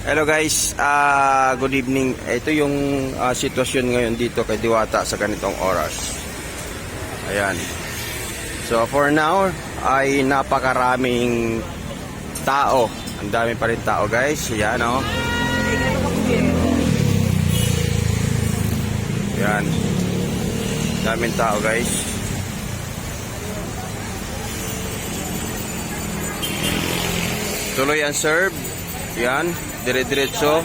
Hello guys, ah good evening. Ito yung ah, sitwasyon ngayon dito kay Diwata sa ganitong oras. Ayan. So for now ay napakaraming tao. Ang dami pa rin tao guys. Ayan oh. Ayan. Daming tao guys. Tuloy ang serve. Yan, dire-diretso.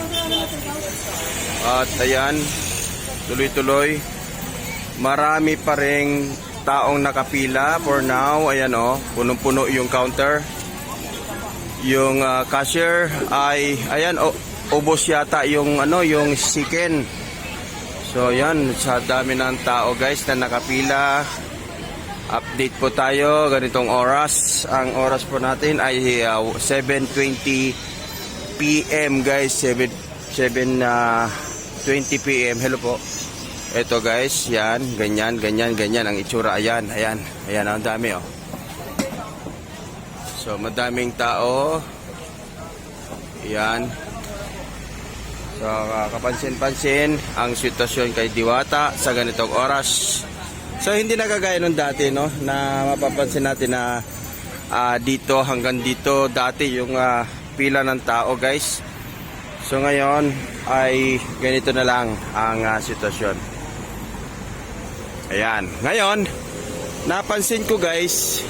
At ayan, tuloy-tuloy. Marami pa ring taong nakapila for now. Ayan o, punong-puno yung counter. Yung ah, cashier ay, ayan, o, ubos yata yung, ano, yung chicken. So yan, sa dami ng tao guys na nakapila. Update po tayo, ganitong oras. Ang oras po natin ay uh, 7.20 PM guys, 7, 7 uh, 20 PM. Hello po. Ito guys, yan, ganyan, ganyan, ganyan ang itsura. Ayan, ayan, ayan, ang dami oh. So, madaming tao. Yan. So, uh, kapansin-pansin ang sitwasyon kay Diwata sa ganitong oras. So, hindi na kagaya nung dati, no? Na mapapansin natin na ah, dito hanggang dito dati yung ah, pila ng tao, guys. So, ngayon ay ganito na lang ang ah, sitwasyon. Ayan. Ngayon, napansin ko, guys,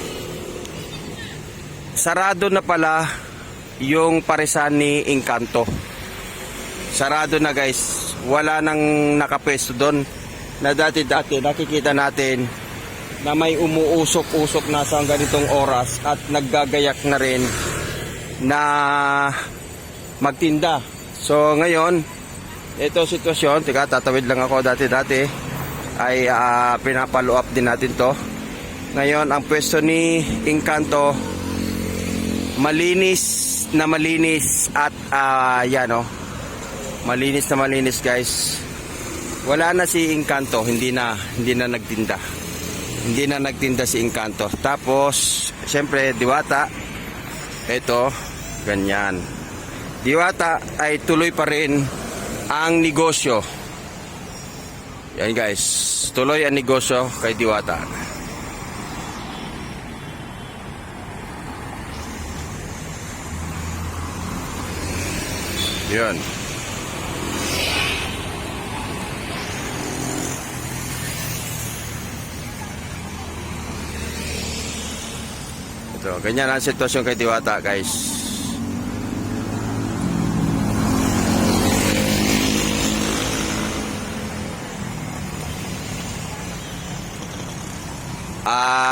sarado na pala yung parisan ni Encanto. Sarado na guys. Wala nang nakapwesto doon. Na dati-dati nakikita natin na may umuusok-usok na sa ganitong oras at naggagayak na rin na magtinda. So ngayon, ito sitwasyon, tika tatawid lang ako dati-dati. Ay uh, pinapalo up din natin to. Ngayon, ang pwesto ni Encanto malinis na malinis at ah, yan oh, malinis na malinis guys. Wala na si Encanto hindi na hindi na nagtinda. Hindi na nagtinda si Encanto tapos syempre Diwata. Ito ganyan Diwata ay tuloy pa rin ang negosyo yan guys tuloy ang negosyo kay Diwata Yun. Ito, ganyan ang sitwasyon kay Diwata, guys.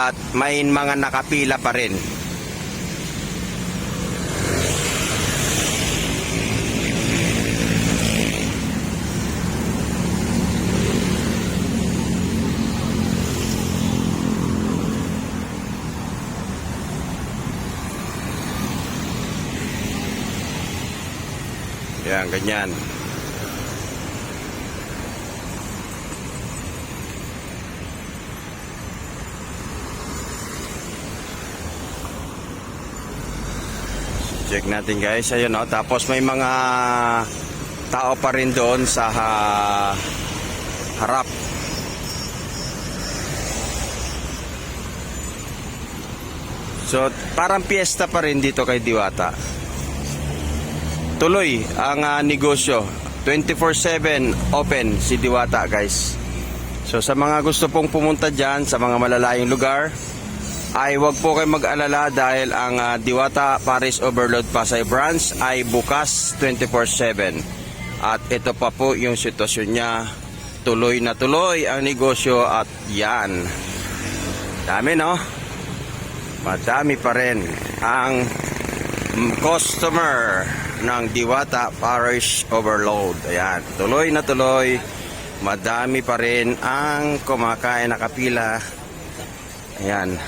At may mga nakapila pa rin. Yan, ganyan. Check natin guys. Ayun o. Tapos may mga tao pa rin doon sa ha- harap. So, parang piyesta pa rin dito kay Diwata tuloy ang ah, negosyo. 24/7 open si Diwata, guys. So sa mga gusto pong pumunta diyan sa mga malalayong lugar, ay wag po kayo mag-alala dahil ang ah, Diwata Paris Overload Pasay Branch ay bukas 24/7. At ito pa po yung sitwasyon niya. Tuloy na tuloy ang negosyo at yan. Dami no? Madami pa rin ang customer ng Diwata Parish Overload. Ayan, tuloy na tuloy. Madami pa rin ang kumakain na kapila. Ayan.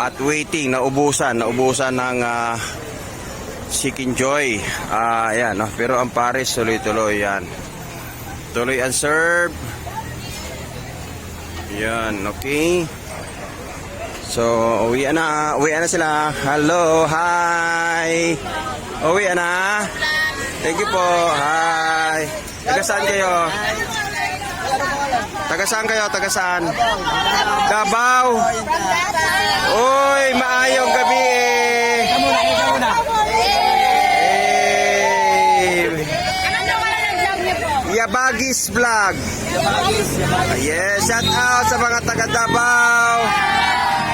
At waiting, naubusan, naubusan ng ah, Chicken Joy. Ah, ayan, no? pero ang Paris tuloy-tuloy yan. Tuloy ang serve. Yan, okay. So, uwi na, uwi na sila. Hello, hi. Uwi na. Thank you po. Hi. Taga saan kayo? Taga saan kayo? Taga saan? Davao. Uy, maayong gabi eh. Eh, Yabagis Vlog. Yes, shout out sa mga taga Davao.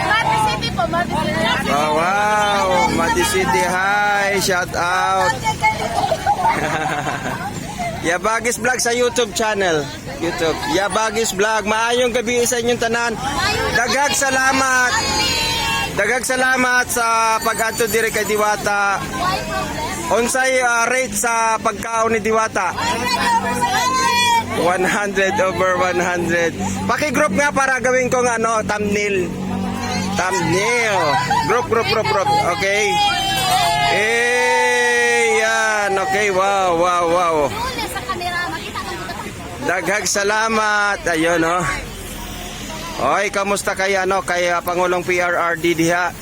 Mati City po, Mati City. Oh, wow, Mati City, hi, shout out. Yabagis Vlog sa YouTube channel. YouTube. Yabagis Vlog. Maayong gabi sa inyong tanan. Dagag salamat. Dagag salamat sa pag-adto dire kay Diwata. Unsay uh, rate sa pagkaon ni Diwata? 100 over 100. Paki-group nga para gawin kong ano, thumbnail. Thumbnail. Group, group, group, group. Okay. Eh, yan. Okay, wow, wow, wow. Daghag salamat. Ayun, oh. Oy, kamusta kay ano kay uh, Pangulong PRRD diha?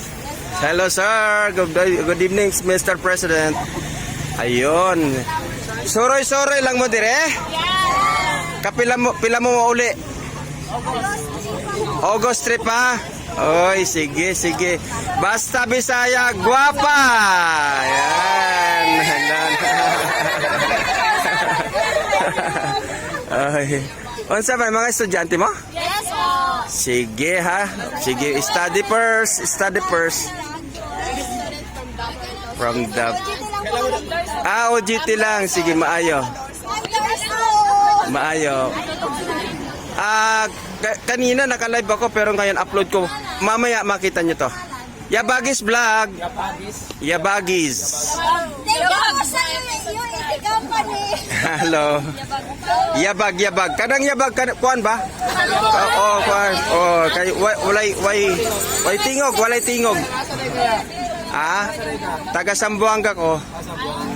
Hello sir. Good, good evening Mr. President. Ayun. Soroy-soroy lang mo dire. Kapila mo pila mo uli. August trip ha. Oy, sige, sige. Basta Bisaya, guwapa. Yan. Ay. Unsa ba mga estudyante mo? Yes, oh. Sige ha. Sige, study first, study first. From the Ah, OGT lang. Sige, maayo. Maayo. Ah, ka- kanina naka-live ako pero ngayon upload ko. Mamaya makita nyo to. Yabagis Vlog. Yabagis. Hello. Yabag, yabag. Kadang yabag, kadang, kuan ba? Oo, oh, kuan. Oh, kay, wa- walay, way, way tingog, walay tingog. Ah, taga Sambuanga ko.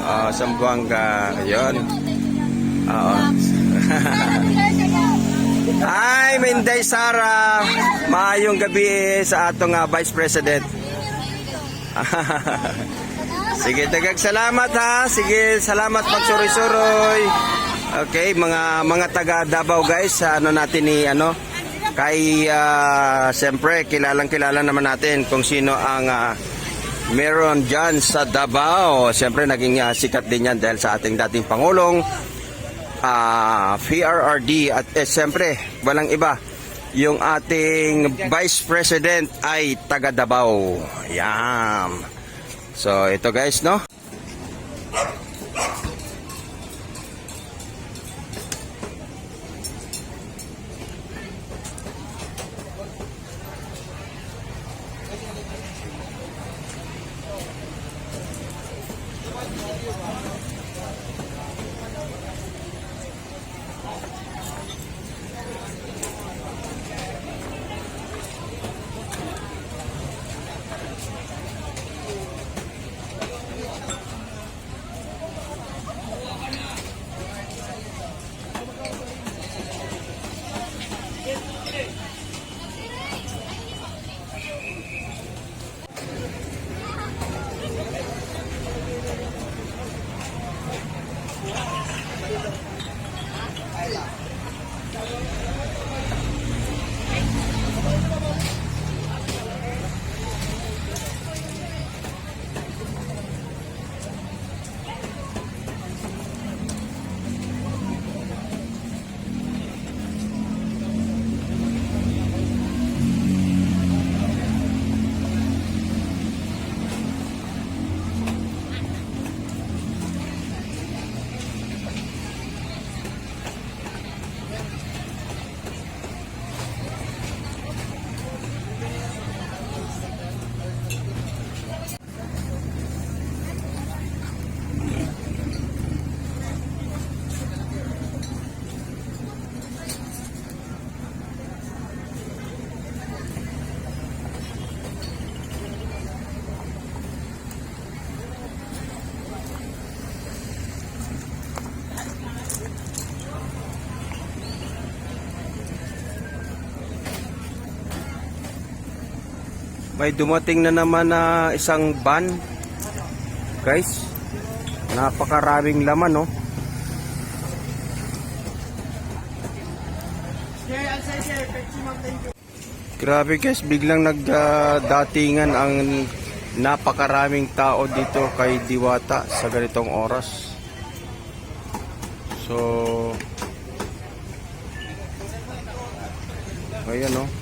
Oh, Sambuanga. Ayun. Oo. Hi, Minday Sara. Maayong gabi sa atong ah, Vice President. Sige, tagag salamat ha. Sige, salamat magsuroy-suroy. Okay, mga mga taga Davao guys, sa ano natin ni ano kay ah, siyempre kilalang kilala naman natin kung sino ang ah, meron dyan sa Davao. Siyempre naging ah, sikat din yan dahil sa ating dating Pangulong ah PRRD at eh, siyempre walang iba yung ating Vice President ay taga Davao. Yan. So ito guys no. May dumating na naman na isang van. Guys, Napakaraming laman, no? Grabe guys, biglang nagdatingan ang napakaraming tao dito kay Diwata sa ganitong oras. So, ayan no.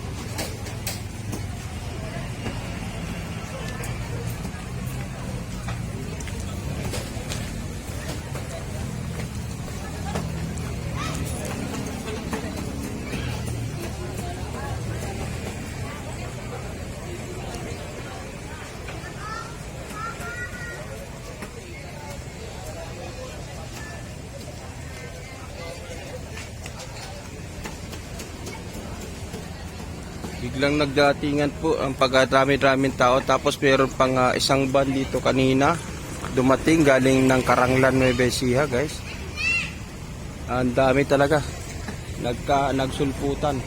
Biglang nagdatingan po ang pagdami-daming tao tapos meron pang ah, isang van dito kanina dumating galing ng Karanglan Nueva Ecija guys. Ang dami talaga. Nagka nagsulputan.